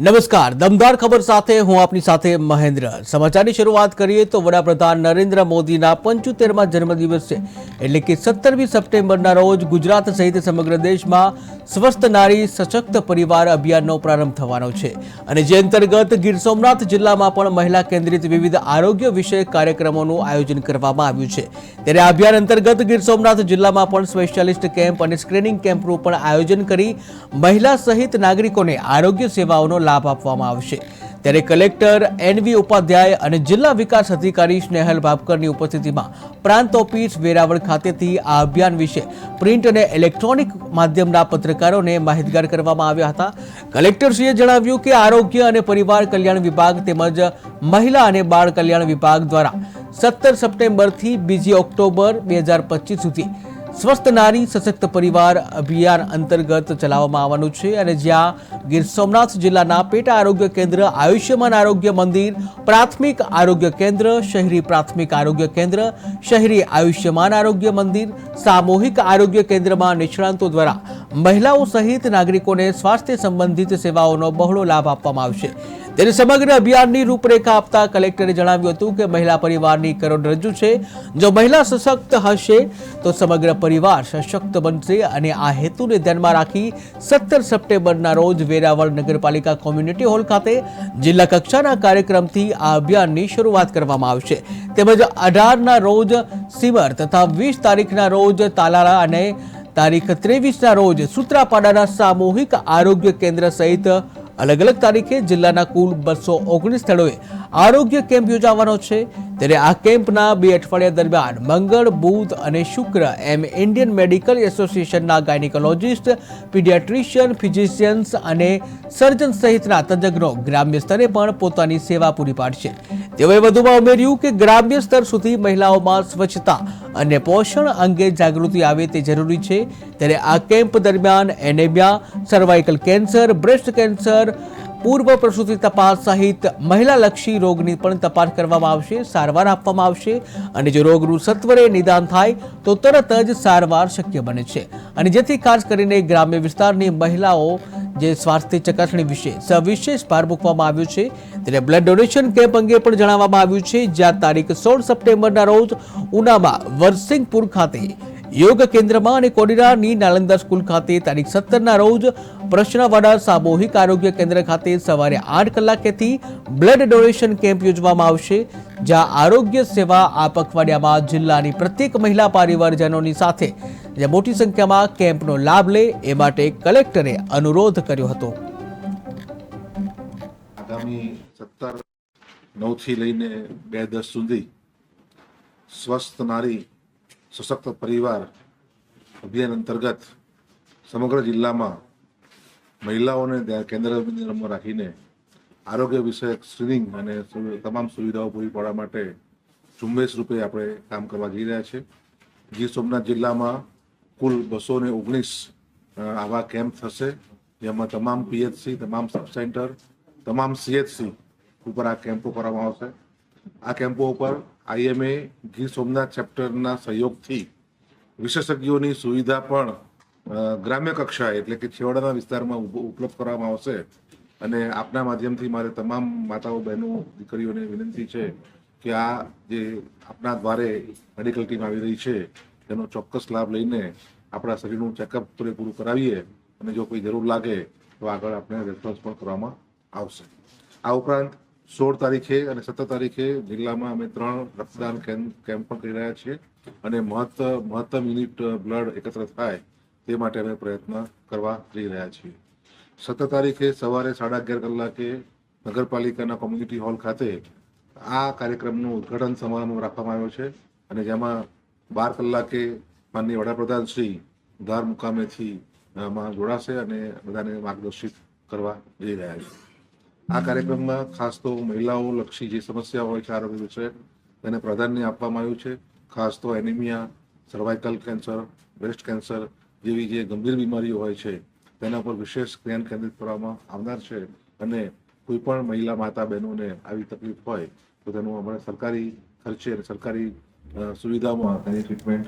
નમસ્કાર. દમદાર ખબર સાથે હું આપની સાથે મહેન્દ્ર. સમાચારની શરૂઆત કરીએ તો વડાપ્રધાન નરેન્દ્ર મોદીના પંચોતેરમાં જન્મદિવસ છે. એટલે કે સત્તરમી સપ્ટેમ્બરના રોજ ગુજરાત સહિત સમગ્ર દેશમાં સ્વસ્થ નારી, સશક્ત પરિવાર અભિયાનનો પ્રારંભ થવાનો છે. અને જે અંતર્ગત ગીર સોમનાથ જિલ્લામાં પણ મહિલા કેન્દ્રિત વિવિધ આરોગ્ય વિષયક કાર્યક્રમોનું આયોજન કરવામાં આવ્યું છે. ત્યારે આ અભિયાન અંતર્ગત ગીર સોમનાથ જિલ્લામાં પણ સ્પેશિયાલિસ્ટ કેમ્પ અને સ્ક્રીનિંગ કેમ્પનું પણ આયોજન કરી મહિલા સહિત નાગરિકોને આરોગ્ય સેવાઓનો લાભ આપવામાં આવશે. ત્યારે કલેક્ટર એનવી ઉપાધ્યાય અને જિલ્લા વિકાસ અધિકારી સ્નેહલ ભાપકરની ઉપસ્થિતિમાં પ્રાંત ઓફિસ વેરાવળ ખાતેથી આ અભિયાન વિશે પ્રિન્ટ અને ઇલેક્ટ્રોનિક માધ્યમના પત્રકારોને માહિતગાર કરવામાં આવ્યા હતા. કલેક્ટરશ્રીએ જણાવ્યું કે આરોગ્ય અને પરિવાર કલ્યાણ વિભાગ તેમજ મહિલા અને બાળ કલ્યાણ વિભાગ દ્વારા સત્તર સપ્ટેમ્બરથી બીજી ઓક્ટોબર બે સુધી સ્વસ્થ નારી, સશક્ત પરિવાર અભિયાન અંતર્ગત ચલાવવામાં આવવાનું છે અને જ્યાં ગીર સોમનાથ જિલ્લાના પેટા આરોગ્ય કેન્દ્ર, આયુષ્યમાન આરોગ્ય મંદિર, પ્રાથમિક આરોગ્ય કેન્દ્ર, શહેરી પ્રાથમિક આરોગ્ય કેન્દ્ર, શહેરી આયુષ્યમાન આરોગ્ય મંદિર, સામૂહિક આરોગ્ય કેન્દ્રમાં નિષ્ણાંતો દ્વારા મહિલાઓ સહિત નાગરિકોને સ્વાસ્થ્ય સંબંધિત સેવાઓનો બહોળો લાભ આપવામાં આવશે. ત્યારે સમગ્ર અભિયાનની રૂપરેખા આપતા કલેક્ટરે જણાવ્યું હતું કે મહિલા પરિવારની કરોડરજ્જુ છે. જો મહિલા સશક્ત હશે, તો સમગ્ર પરિવાર સશક્ત બનશે અને આ હેતુને ધ્યાનમાં રાખી સત્તર સપ્ટેમ્બરના રોજ વેરાવળ નગરપાલિકા કોમ્યુનિટી હોલ ખાતે જિલ્લા કક્ષાના કાર્યક્રમથી આ અભિયાનની શરૂઆત કરવામાં આવશે. તેમજ અઢારના રોજ સિમર તથા વીસ તારીખના રોજ તાલાળા અને તારીખ ત્રેવીસના રોજ સૂત્રાપાડાના સામૂહિક આરોગ્ય કેન્દ્ર સહિત અલગ અલગ તારીખે જિલ્લાના કુલ બસો ઓગણીસ સ્થળોએ આરોગ્ય કેમ્પ યોજાવાનો છે. ત્યારે આ કેમ્પના બે અઠવાડિયા દરમિયાન મંગળ, બુધ અને શુક્ર એમ ઇન્ડિયન મેડિકલ એસોસિએશનના ગાયનિકોલોજિસ્ટ, પીડિયાટ્રિશિયન, ફિઝિશિયન્સ અને સર્જન સહિતના તજજ્ઞો ગ્રામ્ય સ્તરે પણ પોતાની સેવા પૂરી પાડશે. તેઓએ વધુમાં ઉમેર્યું કે ગ્રામ્ય સ્તર સુધી મહિલાઓમાં સ્વચ્છતા અને પોષણ અંગે જાગૃતિ આવે તે જરૂરી છે. ત્યારે આ કેમ્પ દરમિયાન anaemia, cervical cancer, breast cancer પૂર્વ પ્રસૂતિ તપાસ સહિત મહિલાલક્ષી રોગની પણ તપાસ કરવામાં આવશે, સારવાર આપવામાં આવશે અને જો રોગનું સત્વરે નિદાન થાય, તો તરત જ સારવાર શક્ય બને છે. અને જેથી ખાસ કરીને ગ્રામ્ય વિસ્તારની મહિલાઓ જે સ્વાસ્થ્ય ચકાસણી વિશે સવિશેષ ભાર મૂકવામાં આવ્યો છે, ત્યારે બ્લડ ડોનેશન કેમ્પ અંગે પણ જણાવવામાં આવ્યું છે. જ્યાં તારીખ સોળ સપ્ટેમ્બરના રોજ ઉનામાં વરસિંગપુર ખાતે યોગ કેન્દ્રમાં અને કોડીરાની નાલંદા સ્કૂલ ખાતે તારીખ સત્તરના રોજ પ્રશ્નવાડા સામૂહિક આરોગ્ય કેન્દ્ર ખાતે સવારે આઠ કલાકેથી બ્લડ ડોનેશન કેમ્પ યોજવામાં આવશે, જ્યાં આરોગ્ય સેવા આ પખવાડિયામાં જિલ્લાની પ્રત્યેક મહિલા પરિવારજનોની સાથે, જે મોટી સંખ્યામાં કેમ્પનો લાભ લે એ માટે કલેક્ટરે અનુરોધ કર્યો હતો. આગામી સત્તર નવથી લઈને બે દસ સુધી સ્વસ્થ નારી સશક્ત પરિવાર અભિયાન અંતર્ગત સમગ્ર જિલ્લામાં મહિલાઓને કેન્દ્ર બિંદુમાં રાખીને આરોગ્ય વિષયક સ્ક્રીનિંગ અને તમામ સુવિધાઓ પૂરી પાડવા માટે ઝુંબેશ રૂપે આપણે કામ કરવા જઈ રહ્યા છે ગીર સોમનાથ જિલ્લામાં કુલ બસો ને ઓગણીસ આવા કેમ્પ થશે. જેમાં તમામ પીએચસી, તમામ સબ સેન્ટર, તમામ સીએચસી ઉપર આ કેમ્પો કરવામાં આવશે. આ કેમ્પો ઉપર આઈએમએ ગીર સોમનાથ ચેપ્ટરના સહયોગથી વિશેષજ્ઞોની સુવિધા પણ ગ્રામ્ય કક્ષાએ એટલે કે છેવાડાના વિસ્તારમાં ઉપ- ઉપલબ્ધ કરવામાં આવશે. અને આપના માધ્યમથી મારે તમામ માતાઓ, બહેનો, દીકરીઓને વિનંતી છે કે આ જે આપના દ્વારે મેડિકલ ટીમ આવી રહી છે, તેનો ચોક્કસ લાભ લઈને આપણા શરીરનું ચેકઅપ પૂરેપૂરું કરાવીએ અને જો કોઈ જરૂર લાગે તો આગળ આપણે રેફરન્સ પણ કરવામાં આવશે. આ ઉપરાંત સોળ તારીખે અને સત્તર તારીખે જિલ્લામાં અમે ત્રણ રક્તદાન કેમ્પ પણ કરી રહ્યા છીએ અને મહત્ત, મહત્તમ યુનિટ બ્લડ એકત્ર થાય તે માટે અમે પ્રયત્ન કરવા જઈ રહ્યા છીએ. સત્તર તારીખે સવારે સાડા અગિયાર કલાકે નગરપાલિકાના કોમ્યુનિટી હોલ ખાતે આ કાર્યક્રમનું ઉદ્ઘાટન સમારંભ રાખવામાં આવ્યો છે અને જેમાં બાર કલાકે માનનીય વડાપ્રધાન શ્રી ધાર મુકામેથી માં જોડાશે અને બધાને માર્ગદર્શિત કરવા જઈ રહ્યા છે. આ કાર્યક્રમમાં ખાસ તો મહિલાઓ લક્ષી જે સમસ્યા હોય છે આરોગ્ય વિશે તેને પ્રાધાન્ય આપવામાં આવ્યું છે. ખાસ તો anaemia cervical cancer breast cancer જેવી જે ગંભીર બીમારીઓ હોય છે, તેના પર વિશેષ ધ્યાન કેન્દ્રિત કરવામાં આવનાર છે. અને કોઈ પણ મહિલા માતા બહેનોને આવી તકલીફ હોય, તો તેનું અમારે સરકારી ખર્ચે સરકારી સુવિધામાં તેની ટ્રીટમેન્ટ